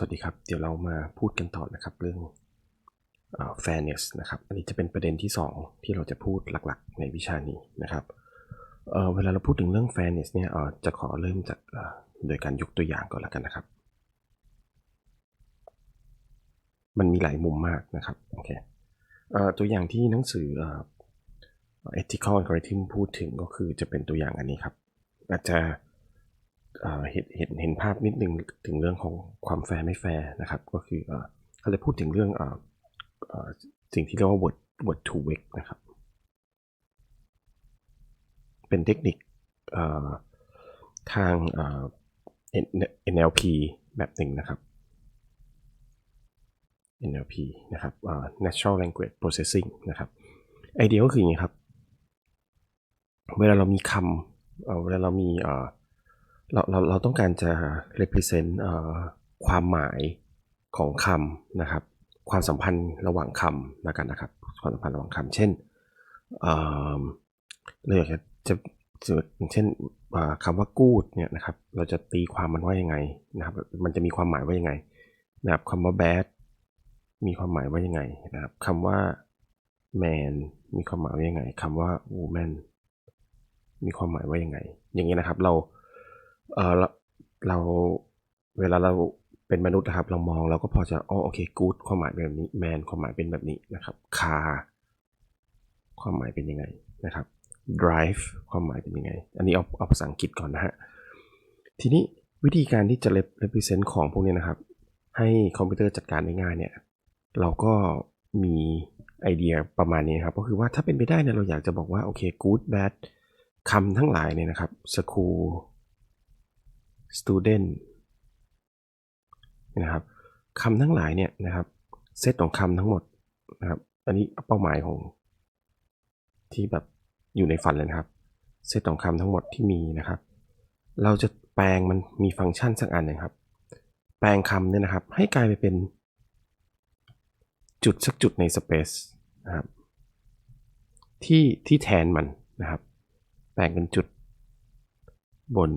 สวัสดีครับ เดี๋ยวเรามาพูดกันต่อนะครับเรื่อง fairness นะครับอันนี้จะเป็นประเด็นที่ 2 ที่เราจะพูดหลักๆ ในวิชานี้นะครับเเวลาเราพูดถึงเรื่อง fairness เนี่ยจะขอเริ่มจากโดยการยกตัวอย่างก่อนแล้วกันนะครับ มันมีหลายมุมมากนะครับโอเคเอตัวอย่างที่หนังสือเอ่อ ethical algorithm พูดถึงก็คือจะเป็นตัวอย่างอันนี้ครับ อาจจะ เห็นเห็นเห็นภาพนิดนึงถึงเรื่องของความแฟร์ไม่แฟร์นะครับ ก็คือเอ่อเขาจะพูดถึงเรื่องสิ่งที่เรียกว่า word word to vec นะครับ เป็นเทคนิคทาง NLP แบบหนึ่งนะครับ NLP นะครับ Natural Language Processing นะครับไอเดียก็คืออย่างนี้ครับ เวลาเรามีคำเอ่อเวลาเรามีเอ่อ เราเราเราต้องการจะ represent เอ่อความหมายของคำนะครับ ความสัมพันธ์ระหว่างคำแล้วกันนะครับ ความสัมพันธ์ระหว่างคำเช่นเราอยากจะจะเช่นคำว่า good เนี่ยนะครับ เราจะตีความมันว่ายังไงนะครับ มันจะมีความหมายว่ายังไงนะครับคำว่า bad มีความหมายว่ายังไงนะครับคำว่า man มีความหมายว่ายังไงคำว่า woman มีความหมายว่ายังไง อย่างนี้นะครับเรา เออเราเวลาเราเป็นมนุษย์นะครับ เรามองเราก็พอจะอ๋อโอเค good ความหมายเป็นแบบนี้ man ความหมายเป็นแบบนี้นะครับ car ความหมายเป็นยังไงนะครับ drive ความหมายเป็นยังไง อันนี้เอาเอาภาษาอังกฤษก่อนนะฮะ ทีนี้วิธีการที่จะ represent ของพวกนี้นะครับ ให้คอมพิวเตอร์จัดการได้ง่ายเนี่ย เราก็มีไอเดียประมาณนี้ครับ ก็คือว่าถ้าเป็นไปได้เนี่ยเราอยากจะบอกว่า โอเค good bad คำทั้งหลายเนี่ยนะครับ school student นะครับคำทั้งหลายเนี่ยนะครับเซตของคำทั้งหมดนะครับอันนี้เป้าหมายของที่แบบอยู่ในฝันเลยนะครับเซตของคำทั้งหมดที่มีนะครับ เราจะแปลงมันมีฟังก์ชันสักอันหนึ่งครับ แปลงคำเนี่ยนะครับ ให้กลายไปเป็นจุดสักจุดในสเปซนะครับที่ที่แทนมันนะครับ แปลงเป็นจุดบน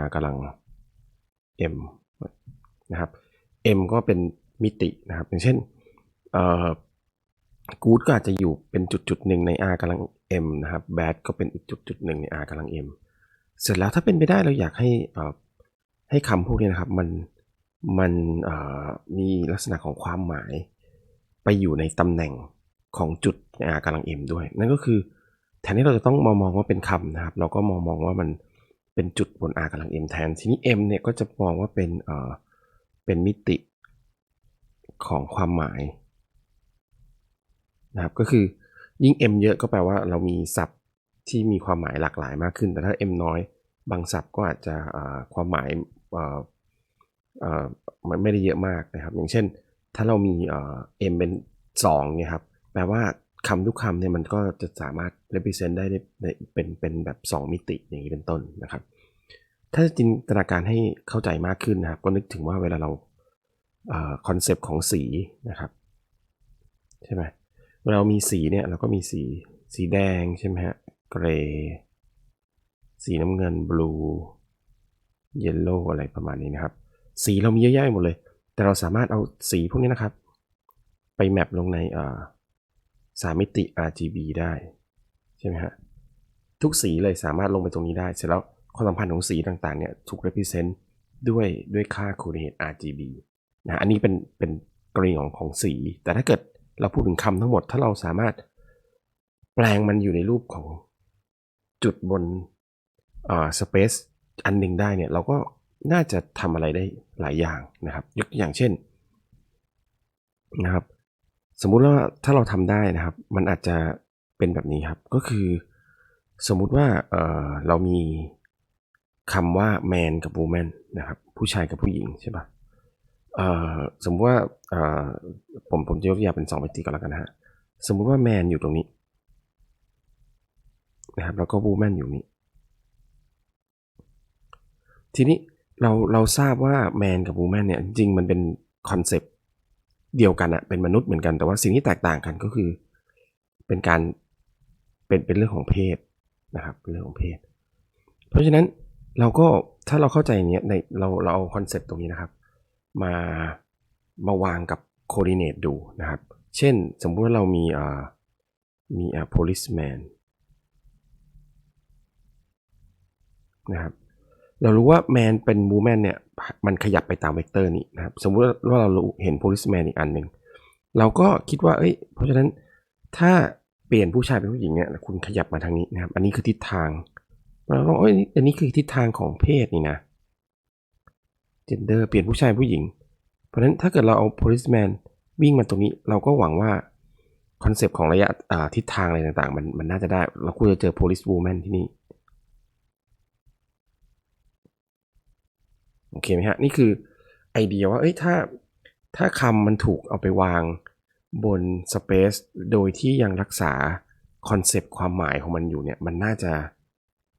r กำลัง m นะครับ m ก็เป็นมิตินะครับ อย่างเช่นเออ good ก็อาจจะอยู่เป็นจุดจุดหนึ่งใน r กำลัง m นะครับ bad ก็เป็นอีกจุดจุดหนึ่งใน r กำลัง m เสร็จแล้วถ้าเป็นไปได้เราอยากให้อ่อให้คำพวกนี้นะครับ มันมันมีลักษณะของความหมายไปอยู่ในตำแหน่งของจุดใน r กำลัง m ด้วย นั่นก็คือแทนที่เราจะต้องมองมองว่าเป็นคำนะครับ เราก็มองมองว่ามัน เป็นจุดบน r กำลัง m แทน ทีนี้ m เนี่ยก็จะมองว่าเป็นเอ่อเป็นมิติของความหมายนะครับก็คือยิ่ง m เยอะก็แปลว่าเรามีศัพท์ที่มีความหมายหลากหลายมากขึ้น แต่ถ้า m น้อย บางศัพท์ก็อาจจะเอ่อความหมายเอ่อเอ่อมันไม่ได้เยอะมากนะครับ อย่างเช่น ถ้าเรามีเอ่อ m เป็น2เนี่ยครับแปลว่า คำทุกคำเนี่ยมันก็จะสามารถ represent ได้ในเป็นเป็นแบบ 2 มิติอย่างนี้เป็นต้นนะครับ ถ้าจินตนาการให้เข้าใจมากขึ้นนะครับ ก็นึกถึงว่าเวลาเราคอนเซปต์ของสีนะครับ ใช่ไหมเวลาเรามีสีเนี่ยเราก็มีสีสีแดงใช่ไหมฮะเกรย์สีน้ำเงินบลูเยลโล่อะไรประมาณนี้นะครับ สีเรามีเยอะแยะหมดเลย แต่เราสามารถเอาสีพวกนี้นะครับ ไปแมปลงในสา มมิติ RGB ได้ใช่ไหมฮะทุกสีเลยสามารถลงไปตรงนี้ได้ เสร็จแล้วความสัมพันธ์ของสีต่างๆเนี่ยถูก represent ด้วยด้วยค่า coordinate RGB นะอันนี้เป็นเป็นกรณีของของสี แต่ถ้าเกิดเราพูดถึงคำทั้งหมด ถ้าเราสามารถแปลงมันอยู่ในรูปของจุดบนอ่า space อันหนึ่งได้เนี่ยเราก็น่าจะทำอะไรได้หลายอย่างนะครับ ยกตัวอย่างเช่นนะครับ สมมุติว่าถ้าเราทำได้นะครับ มันอาจจะเป็นแบบนี้ครับก็คือ สมมุติว่าเออเรามีคำว่า man กับ woman นะครับ ผู้ชายกับผู้หญิงใช่ปะเอ่อสมมติว่าเอ่อผมผมจะยกตัวอย่างเป็นสองมิติก่อนแล้วกันนะฮะสมมุติว่า man อยู่ตรงนี้นะครับแล้วก็ woman อยู่นี้ ทีนี้เราเราทราบว่า man กับ woman เนี่ยจริงมันเป็นคอนเซปต์ เดียวกันอะเป็นมนุษย์เหมือนกันแต่ว่าสิ่งที่แตกต่างกันก็คือ เป็นการเป็นเป็นเรื่องของเพศนะครับเป็นเรื่องของเพศ เพราะฉะนั้นเราก็ถ้าเราเข้าใจอย่างเนี้ยในเราเราเอาคอนเซปต์ตรงนี้นะครับ มามาวางกับ coordinate ดูนะครับ เช่นสมมุติว่าเรามีอ่ามีอ่า policeman นะครับ เรารู้ว่า man เป็น woman เนี่ยมันขยับไปตามเวกเตอร์นี้นะครับสมมุติว่าเราเห็น policeman อีกอันหนึ่งเราก็คิดว่าเอ้ยเพราะฉะนั้นถ้าเปลี่ยนผู้ชายเป็นผู้หญิงเนี่ยคุณขยับมาทางนี้นะครับ อันนี้คือทิศทางเราก็เอ้ยอันนี้คือทิศทางของเพศนี่นะ gender เปลี่ยนผู้ชายผู้หญิง เพราะฉะนั้นถ้าเกิดเราเอา policeman วิ่งมาตรงนี้เราก็หวังว่าคอนเซปต์ของระยะทิศทางอะไรต่างๆ มันมันน่าจะได้ เราควรจะเจอ police woman ที่นี่ โอเคไหมฮะ นี่คือไอเดียว่าเอ้ยถ้าถ้าคำมันถูกเอาไปวางบน Space โดยที่ยังรักษาคอนเซปต์ความหมายของมันอยู่เนี่ยมันน่าจะ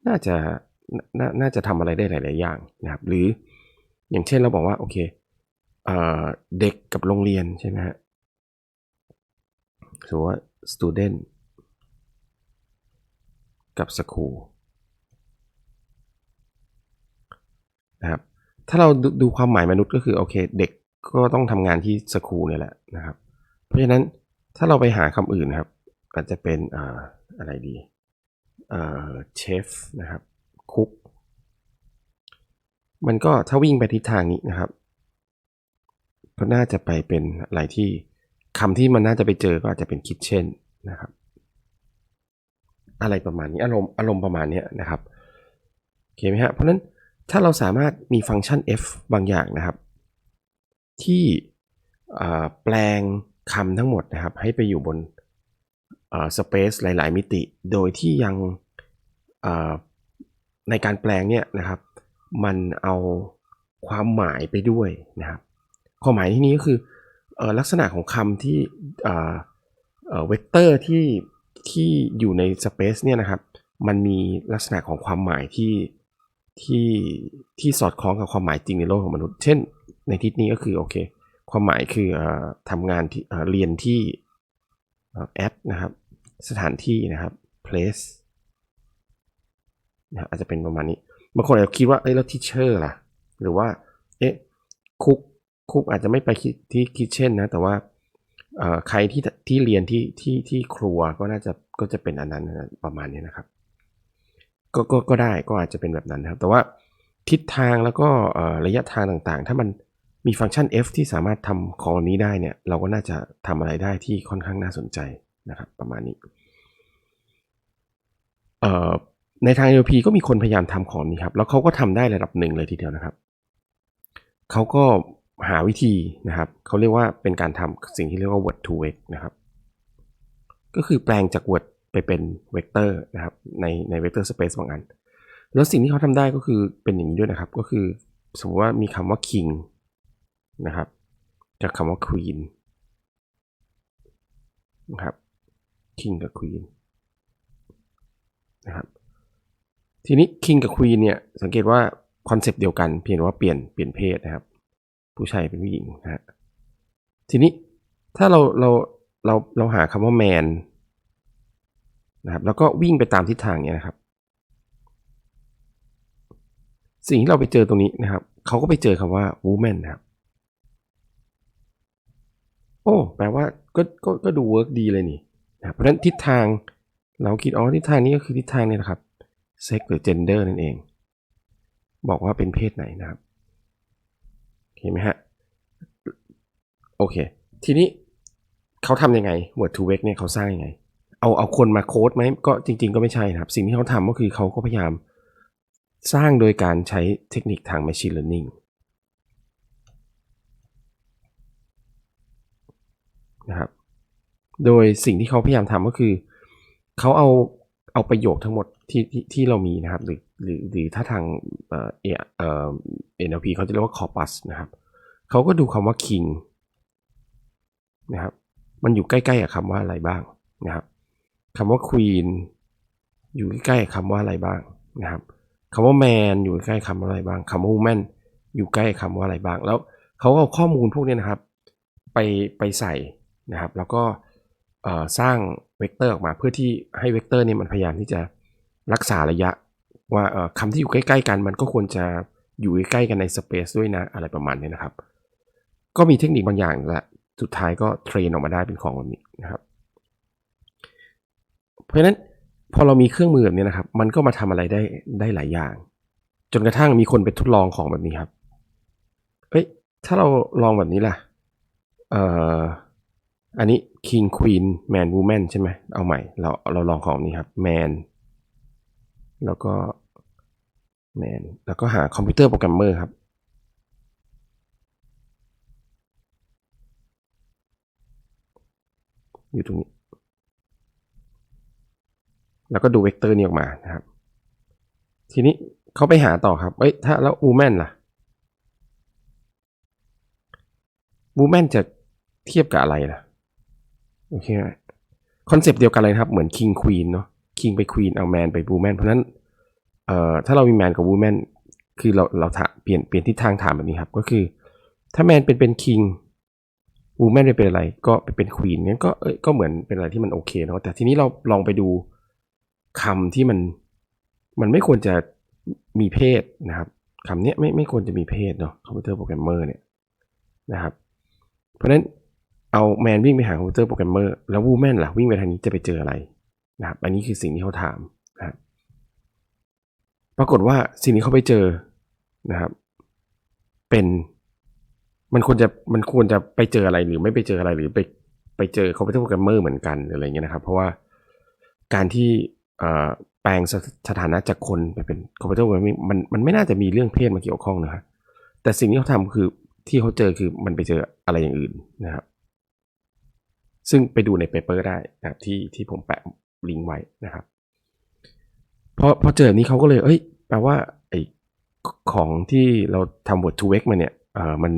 น่าจะนน่าจะทำอะไรได้หลาย ๆ อย่างนะครับ หรืออย่างเช่นเราบอกว่า โอเคเเด็กกับโรงเรียนใช่ไหมฮะสมมติว่า student กับ school นะครับ ถ้าเราดดูความหมายมนุษย์ก็คือโอเค เด็กก็ต้องทำงานที่สคูลเนี่ยแหละนะครับ เพราะฉะนั้นถ้าเราไปหาคำอื่นครับ อาจจะเป็นออะไรดีเชฟนะครับคุกมันก็ถ้าวิ่งไปทิศทางนี้นะครับ ก็น่าจะไปเป็นอะไรที่คำที่มันน่าจะไปเจอก็อาจจะเป็นคิดเช่นนะครับ อะไรประมาณนี้อารมณ์อารมณ์ประมาณนี้นะครับโอเคไหมฮะเพราะนั้น ถ้าเราสามารถมีฟังก์ชัน f บางอย่างนะครับ ที่แปลงคำทั้งหมดนะครับ ให้ไปอยู่บนสเปซหลาย ๆ มิติ โดยที่ยังในการแปลงเนี่ยนะครับ มันเอาความหมายไปด้วยนะครับความหมายที่นี้ก็คือลักษณะของคำที่เวกเตอร์ที่ที่อยู่ในสเปซเนี่ยนะครับ มันมีลักษณะของความหมายที่ ที่ที่สอดคล้องกับความหมายจริงในโลกของมนุษย์ เช่น ในทิศนี้ก็คือโอเค ความหมายคืออทำงานที่เรียนที่แอปนะครับ สถานที่นะครับ place นะอาจจะเป็นประมาณนี้บางคนอาจจะคิดว่าเอ้ยแล้วทิเชอร์ล่ะ หรือว่า เอ๊ะคุกคุกอาจจะไม่ไปที่คิทเช่นนะ แต่ว่าใครที่ที่เรียนที่ที่ที่ครัวก็น่าจะก็จะเป็นอันนั้นประมาณนี้นะครับ ก็ก็ก็ได้ก็อาจจะเป็นแบบนั้นนะครับ แต่ว่าทิศทางแล้วก็ระยะทางต่างๆ ถ้ามันมีฟังก์ชัน f ที่สามารถทำของนี้ได้เนี่ย เราก็น่าจะทำอะไรได้ที่ค่อนข้างน่าสนใจนะครับ ประมาณนี้ในทาง NLP ก็มีคนพยายามทำของนี้ครับ แล้วเขาก็ทำได้ระดับหนึ่งเลยทีเดียวนะครับ เขาก็หาวิธีนะครับ เขาเรียกว่าเป็นการทำสิ่งที่เรียกว่า word to vec นะครับ ก็คือแปลงจาก word ไปเป็นเวกเตอร์นะครับในในเวกเตอร์สเปซบางอัน แล้วสิ่งที่เขาทำได้ก็คือเป็นอย่างนี้ด้วยนะครับ ก็คือสมมติว่ามีคำว่า king นะครับจากคำว่า queen นะครับ king กับ queen นะครับทีนี้ king กับ queen เนี่ยสังเกตว่าคอนเซปต์เดียวกันเพียงว่าเปลี่ยนเปลี่ยนเพศนะครับ ผู้ชายเป็นผู้หญิงนะฮะทีนี้ถ้าเราเราเราเราหาคำว่า man นะครับแล้วก็วิ่งไปตามทิศทางเนี้นะครับ สิ่งที่เราไปเจอตรงนี้นะครับเขาก็ไปเจอคำว่า woman นะครับโอ้แปลว่าก็ก็ก็ดูเวิร์กดีเลยนี่นะเพราะฉะนั้นทิศทางเราคิดอ๋อทิศทางนี้ก็คือทิศทางนี้นะครับเซ็กหรือ gender นั่นเอง บอกว่าเป็นเพศไหนนะครับเห็นไหมฮะโอเค ทีนี้เขาทำยังไง word to vec เนี่ยเขาสร้างยังไง เอาเอาคนมาโค้ดไหมก็จริง ๆ ก็ไม่ใช่นะครับ สิ่งที่เขาทำก็คือเขาก็พยายามสร้างโดยการใช้เทคนิคทาง Machine Learning นะครับ โดยสิ่งที่เขาพยายามทำก็คือ เขาเอาเอาประโยคทั้งหมดที่ที่ที่เรามีนะครับ หรือหรือหรือถ้าทางเอ่อเอ่อ NLP เขาจะเรียกว่า corpus นะครับ เขาก็ดูคำว่า king นะครับ มันอยู่ใกล้ๆกับคำว่าอะไรบ้างนะครับ คำว่า queen อยู่ใกล้คำว่าอะไรบ้างนะครับคำว่า man อยู่ใกล้คำว่าอะไรบ้างคำว่า woman อยู่ใกล้คำว่าอะไรบ้าง แล้วเขาเอาข้อมูลพวกนี้นะครับไปไปใส่นะครับ แล้วก็สร้างเวกเตอร์ออกมาเพื่อที่ให้เวกเตอร์เนี่ยมันพยายามที่จะรักษาระยะ ว่าคำที่อยู่ใกล้ ๆ กัน มันก็ควรจะอยู่ใกล้ๆกันในสเปซด้วยนะอะไรประมาณนี้นะครับ ก็มีเทคนิคบางอย่างแหละสุดท้ายก็เทรนออกมาได้เป็นของแบบนี้นะครับ เพราะฉะนั้นพอเรามีเครื่องมือแบบนี้นะครับ มันก็มาทำอะไรได้ได้หลายอย่าง จนกระทั่งมีคนไปทดลองของแบบนี้ครับเอ้ยถ้าเราลองแบบนี้ล่ะเอ่ออันนี้ king queen man woman ใช่ไหมเอาใหม่ เราเราลองของนี้ครับ man แล้วก็ man แล้วก็หาคอมพิวเตอร์โปรแกรมเมอร์ครับ อยู่ตรงนี้ แล้วก็ดูเวกเตอร์นี้ออกมานะครับ ทีนี้เขาไปหาต่อครับ เอ้ย ถ้าแล้ว woman ล่ะ woman จะเทียบกับอะไรล่ะ โอเคไหมคอนเซปต์เดียวกันเลยครับ เหมือน king queen เนาะ king ไป queen เอา man ไป woman เพราะนั้น เอ่อ ถ้าเรามี man กับ woman คือเราเราถาเปลี่ยนเปลี่ยนทิศทางถามแบบนี้ครับ ก็คือ ถ้า man เป็นเป็น king วูแมนไปเป็นอะไร ก็ไปเป็นควีนงั้นก็เอ้ยก็เหมือนเป็นอะไรที่มันโอเคเนาะแต่ทีนี้เราลองไปดู คำที่มันมันไม่ควรจะมีเพศนะครับคำเนี้ยไม่ไม่ควรจะมีเพศเนาะคอมพิวเตอร์โปรแกรมเมอร์เนี่ยนะครับ เพราะฉะนั้นเอาแมนวิ่งไปหาคอมพิวเตอร์โปรแกรมเมอร์แล้ววูแมนล่ะวิ่งไปทางนี้จะไปเจออะไรนะครับ อันนี้คือสิ่งที่เขาถามนะครับปรากฏว่าสิ่งที่เขาไปเจอนะครับ เป็นมันควรจะมันควรจะไปเจออะไรหรือไม่ไปเจออะไรหรือไปไปเจอคอมพิวเตอร์โปรแกรมเมอร์เหมือนกันหรืออะไรเงี้ยนะครับ เพราะว่าการที่ แปลงสถานะจากคนไปเป็นคอมพิวเตอร์มันมันไม่น่าจะมีเรื่องเพศมาเกี่ยวข้องนะครับแต่สิ่งที่เขาทำคือที่เขาเจอคือมันไปเจออะไรอย่างอื่นนะครับ ซึ่งไปดูในเปเปอร์ได้นะครับที่ที่ผมแปะลิงก์ไว้นะครับพอพอเจอแบบนี้เขาก็เลย เอ้ย แปลว่าไอของที่เราทำ word to vec มาเนี่ยเออมัน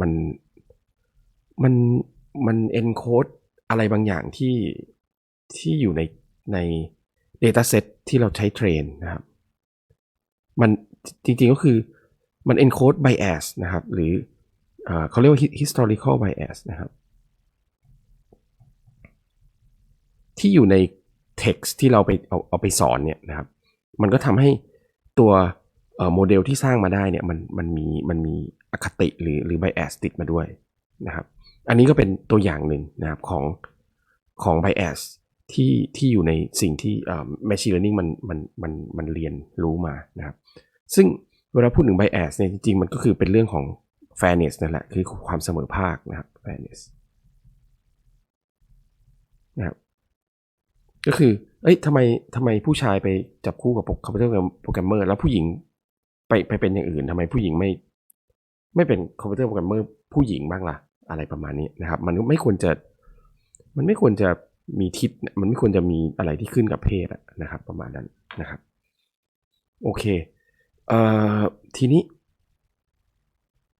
มันมันมัน encode อะไรบางอย่างที่ที่อยู่ในใน dataset ที่เราใช้เทรนนะครับ มันจริงๆก็คือมัน encode bias นะครับ หรือเอเขาเรียกว่า historical bias นะครับ ที่อยู่ใน text ที่เราไปเอาเอาไปสอนเนี่ยนะครับ มันก็ทำให้ตัวโมเดลที่สร้างมาได้เนี่ยมันมันมีมันมีอคติหรือหรือ bias ติดมาด้วยนะครับ อันนี้ก็เป็นตัวอย่างหนึ่งนะครับของของ bias ที่ที่อยู่ในสิ่งที่ machine learning มันมันมันมันเรียนรู้มานะครับซึ่งเวลาพูดถึง bias เนี่ยจริงๆ มันก็คือเป็นเรื่องของ fairness นั่นแหละคือความเสมอภาคนะครับ fairness นะครับก็คือ เอ้ยทำไมทำไมผู้ชายไปจับคู่กับคอมพิวเตอร์โปรแกรมเมอร์ แล้วผู้หญิงไปไปเป็นอย่างอื่นทำไมผู้หญิงไม่ ไม่เป็นคอมพิวเตอร์โปรแกรมเมอร์ผู้หญิงบ้างล่ะ อะไรประมาณนี้นะครับ มันไม่ควรจะ มันไม่ควรจะ มีทิศมันไม่ควรจะมีอะไรที่ขึ้นกับเพศนะครับ ประมาณนั้นนะครับ โอเคเอ่อทีนี้